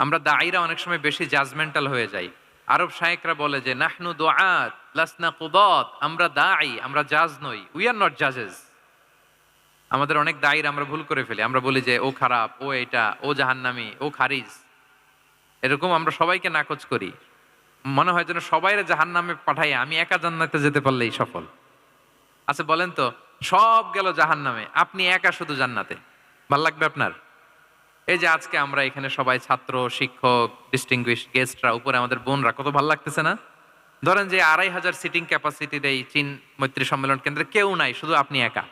আমরা দায়ীরা অনেক সময় বেশি জাজমেন্টাল হয়ে যাই। আরব শায়েকরা বলে যে, নাহনু দোয়াত লাসনা কুদত। আমরা দায়ী আমরা জাজ নই। উই আর নট জাজেস আমাদের অনেক দায়ীর আমরা ভুল করে ফেলি। আমরা বলি যে, ও খারাপ, ও এটা, ও জাহান্নামি, ও খারিজ। এরকম আমরা সবাইকে নাকচ করি। মনে হয় যেন সবাই জাহান নামে পাঠাই, আমি একা জান্নাতে যেতে পারলেই সফল। আচ্ছা বলেন তো, সব গেল জাহান নামে আপনি একা শুধু জান্নাতে? ভালো লাগবে আপনার? এই যে আজকে আমরা এখানে সবাই ছাত্র, শিক্ষক ডিস্টিংগুইশ গেস্টরা উপরে আমাদের বোনরা, কত ভালো লাগতেছে না? ধরেন যে আড়াই হাজার সিটিং ক্যাপাসিটির এই চীন মৈত্রী সম্মেলন কেন্দ্রে কেউ নাই, শুধু আপনি একা।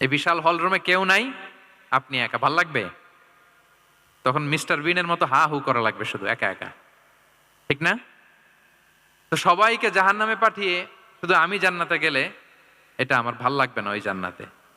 এই বিশাল হল রুমে কেউ নাই, আপনি একা। ভালো লাগবে? তখন মিস্টার বিনের মতো হা হু করা লাগবে শুধু, একা একা। ঠিক না? তো সবাইকে জাহান নামে পাঠিয়ে শুধু আমি জান্নাতে গেলে এটা আমার ভালো লাগবে না ওই জান্নাতে।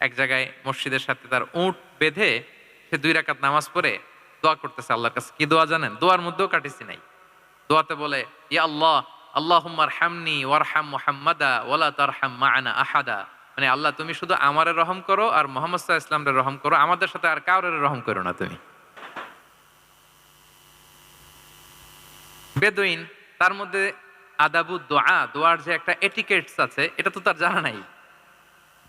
এক জায়গায় মসজিদের সাথে তার উঁট বেঁধে সে দুই রাকাত নামাজ পড়ে দোয়া করতেছে আল্লাহর কাছে। কি দোয়া জানেন? দোয়ার মধ্যেও কাটিসি নাই। দোয়াতে বলে, ইয়া আল্লাহ আল্লাহুম্মার হামনি ওয়ারহাম মুহাম্মাদা ওয়ালা তারহাম মা'ানা আহাদা। মানে আল্লাহ, তুমি শুধু আমারে রহম করো আর মোহাম্মদ আলাইহি ইসলামরে রহম করো। আমাদের সাথে আর কাউরে রহম করো না তুমি। বেদুইন, তার মধ্যে আদাবু দোয়া দোয়ার যে একটা এটিকেটস আছে, এটা তো তার জানা নাই।